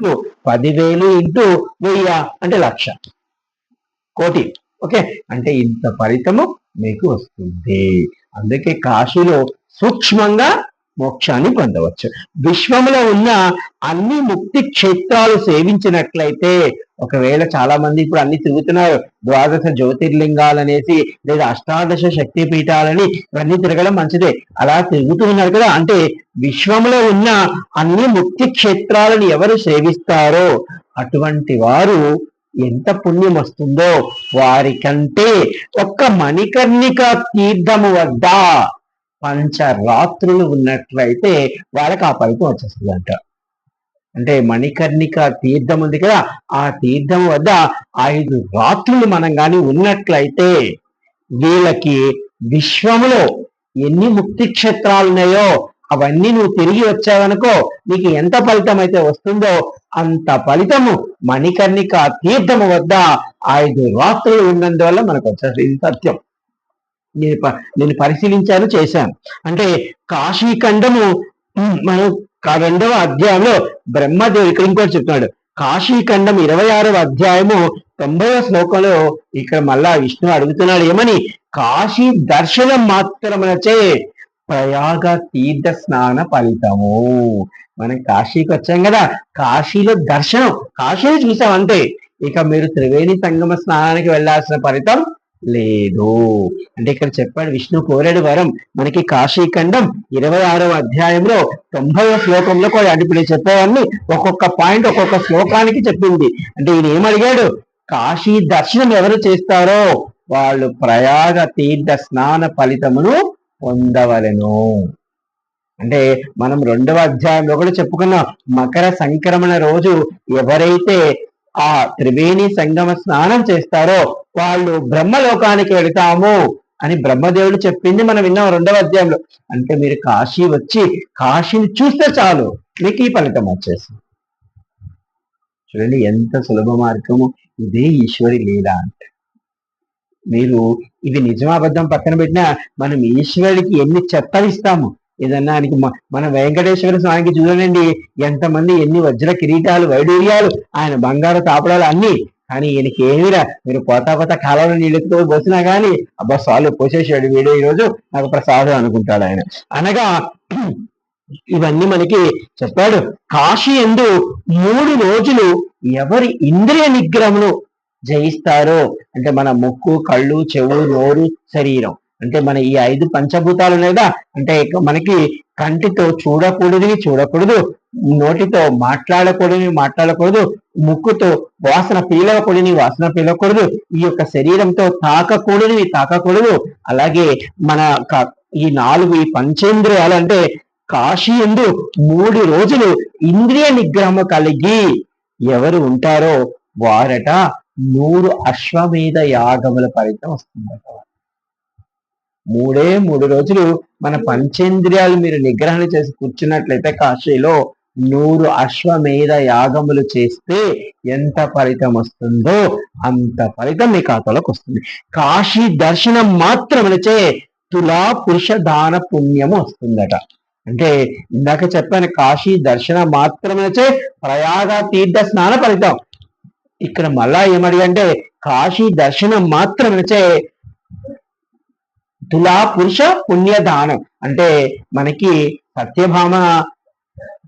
కోట్లు పదివేలు ఇంటూ వెయ్య అంటే లక్ష. కోటి. ఓకే? అంటే ఇంత ఫలితము మీకు వస్తుంది. అందుకే కాశీలో సూక్ష్మంగా మోక్షాన్ని పొందవచ్చు. విశ్వంలో ఉన్న అన్ని ముక్తి క్షేత్రాలు సేవించినట్లయితే ఒకవేళ చాలా మంది ఇప్పుడు అన్ని తిరుగుతున్నారు ద్వాదశ జ్యోతిర్లింగాలు అనేసి లేదా అష్టాదశ శక్తి పీఠాలని ఇవన్నీ తిరగడం మంచిదే. అలా తిరుగుతూ ఉన్నారు కదా అంటే విశ్వంలో ఉన్న అన్ని ముక్తి క్షేత్రాలను ఎవరు సేవిస్తారో అటువంటి వారు ఎంత పుణ్యం వస్తుందో వారికంటే ఒక్క మణికర్ణిక తీర్థము వద్ద పంచరాత్రులు ఉన్నట్లయితే వాళ్ళకి ఆ ఫలితం వచ్చేస్తుంది అంట అంటే మణికర్ణిక తీర్థం ఉంది కదా ఆ తీర్థం వద్ద ఐదు రాత్రులు మనం కానీ ఉన్నట్లయితే వీళ్ళకి విశ్వములో ఎన్ని ముక్తి క్షేత్రాలు ఉన్నాయో అవన్నీ నువ్వు తిరిగి వచ్చావనుకో నీకు ఎంత ఫలితం అయితే వస్తుందో అంత ఫలితము మణికర్ణిక తీర్థము వద్ద ఐదు రాత్రులు ఉన్నందువల్ల మనకు వచ్చేది ఇది సత్యం. నేను నేను పరిశీలించాను చేశాను. అంటే కాశీఖండము మనం రెండవ అధ్యాయంలో బ్రహ్మదేవుడు ఇక్కడ ఇంకోటి చెప్తున్నాడు. కాశీఖండం ఇరవై ఆరవ అధ్యాయము తొంభైవ శ్లోకంలో ఇక్కడ మళ్ళా విష్ణు అడుగుతున్నాడు ఏమని? కాశీ దర్శనం మాత్రమునచే ప్రయాగ తీర్థ స్నాన ఫలితము. మనం కాశీకి వచ్చాం కదా కాశీలో దర్శనం కాశీని చూసాం అంతే ఇక మీరు త్రివేణి సంగమ స్నానానికి వెళ్ళాల్సిన ఫలితం లేదు. అంటే ఇక్కడ చెప్పాడు విష్ణు కోరాడు వరం. మనకి కాశీఖండం ఇరవై ఆరవ అధ్యాయంలో తొంభైవ శ్లోకంలో కూడా అంటే ఇప్పుడు ఒక్కొక్క పాయింట్ ఒక్కొక్క శ్లోకానికి చెప్పింది. అంటే ఈయన ఏమడిగాడు కాశీ దర్శనం ఎవరు చేస్తారో వాళ్ళు ప్రయాగ తీర్థ స్నాన ఫలితమును పొందవలెను. అంటే మనం రెండవ అధ్యాయంలో కూడా చెప్పుకున్నాం మకర సంక్రమణ రోజు ఎవరైతే ఆ త్రివేణి సంగమ స్నానం చేస్తారో వాళ్ళు బ్రహ్మలోకానికి వెళతాము అని బ్రహ్మదేవుడు చెప్పింది మనం విన్నాం రెండవ అధ్యాయంలో. అంటే మీరు కాశీ వచ్చి కాశీని చూస్తే చాలు. మీకు ఈ ఫలితం వచ్చేసి చూడండి ఎంత సులభ మార్గము. ఇదే ఈశ్వరి లీల అంటే. మీరు ఇది నిజమాబద్ధం పక్కన పెట్టినా మనం ఈశ్వరుడికి ఎన్ని చెత్తలు ఇస్తాము? ఏదన్నా ఆయనకి మన వెంకటేశ్వర స్వామికి చూడండి ఎంతమంది ఎన్ని వజ్ర కిరీటాలు వైడూర్యాలు ఆయన బంగారు తాపడాలు అన్ని కానీ ఈయనకి ఏమిరా? మీరు పోతా పోతా కాలంలో నీళ్ళెత్తుకో పోసినా కానీ అబ్బా సాలు పోసేసాడు వీడే ఈ రోజు నాకు ప్రసాదం అనుకుంటాడు ఆయన. అనగా ఇవన్నీ మనకి చెప్పాడు. కాశీ ఎందు మూడు రోజులు ఎవరి ఇంద్రియ నిగ్రహమును జయిస్తారో అంటే మన ముక్కు కళ్ళు చెవు నోరు శరీరం. అంటే మన ఈ ఐదు పంచభూతాలు లేదా కదా అంటే ఇక మనకి కంటితో చూడకూడదు చూడకూడదు. నోటితో మాట్లాడకూడని మాట్లాడకూడదు. ముక్కుతో వాసన పీలవకూడని వాసన పీలకూడదు. ఈ యొక్క శరీరంతో తాకకూడనివి తాకకూడదు. అలాగే మన ఈ నాలుగు ఈ పంచేంద్రియాలు అంటే కాశీ ఎందు మూడు రోజులు ఇంద్రియ నిగ్రహము కలిగి ఎవరు ఉంటారో వారట నూరు అశ్వమేధ యాగముల ఫలితం వస్తుందట. మూడే మూడు రోజులు మన పంచేంద్రియాలు మీరు నిగ్రహణ చేసి కూర్చున్నట్లయితే కాశీలో నూరు అశ్వమేధ యాగములు చేస్తే ఎంత ఫలితం వస్తుందో అంత ఫలితం మీ ఖాతాలోకి వస్తుంది. కాశీ దర్శనం మాత్రమనచే తులా పురుష దాన పుణ్యము వస్తుందట. అంటే ఇందాక చెప్పాను కాశీ దర్శనం మాత్రమేచే ప్రయాగ తీర్థ స్నాన ఫలితం. ఇక్కడ మళ్ళా ఏమడిగంటే కాశీ దర్శనం మాత్రమేచే తులా పురుష పుణ్యదానం. అంటే మనకి సత్యభామ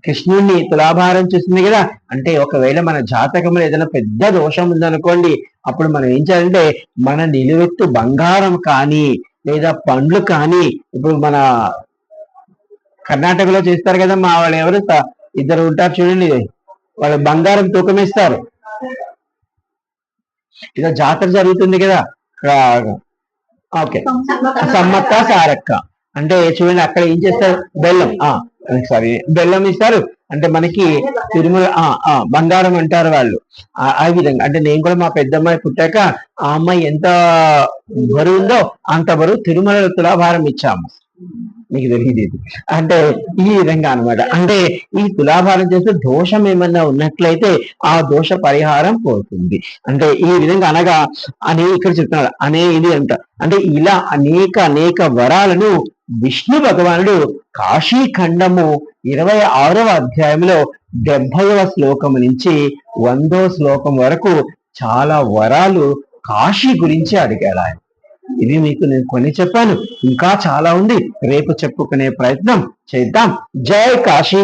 కృష్ణుణ్ణి తులాభారం చూసింది కదా. అంటే ఒకవేళ మన జాతకంలో ఏదైనా పెద్ద దోషం ఉందనుకోండి అప్పుడు మనం ఏం చేయాలంటే మన నిలువెత్తు బంగారం కానీ లేదా పండ్లు కానీ ఇప్పుడు మన కర్ణాటకలో చేస్తారు కదా మా వాళ్ళు ఎవరు ఇద్దరు ఉంటారు చూడండి వాళ్ళు బంగారం తూకం ఇస్తారు ఇదో జాతర జరుగుతుంది కదా ఓకే. సమ్మక్క సారక్క. అంటే చూడండి అక్కడ ఏం చేస్తారు? బెల్లం ఆ. సారీ బెల్లం ఇస్తారు. అంటే మనకి తిరుమల ఆ ఆ బంగారం అంటారు వాళ్ళు. ఆ విధంగా. అంటే నేను కూడా మా పెద్దమ్మాయి పుట్టాక ఆ అమ్మాయి ఎంత బరువు ఉందో అంత బరువు తిరుమల తులాభారం ఇచ్చాము. మీకు తెలియదు. ఇది అంటే ఈ విధంగా అన్నమాట. అంటే ఈ తులాభారం చేస్తే దోషం ఏమన్నా ఉన్నట్లయితే ఆ దోష పరిహారం పోతుంది. అంటే ఈ విధంగా అనగా అనే ఇక్కడ చెప్తున్నాడు అనే ఇది అంట. అంటే ఇలా అనేక అనేక వరాలను విష్ణు భగవానుడు కాశీ ఖండము ఇరవై ఆరవ అధ్యాయంలో డెబ్బైవ శ్లోకం నుంచి వందో శ్లోకం వరకు చాలా వరాలు కాశీ గురించి అడిగాడు ఆయన. ఇది మీకు నేను కొన్ని చెప్పాను. ఇంకా చాలా ఉంది. రేపు చెప్పుకునే ప్రయత్నం చేద్దాం. జై కాశీ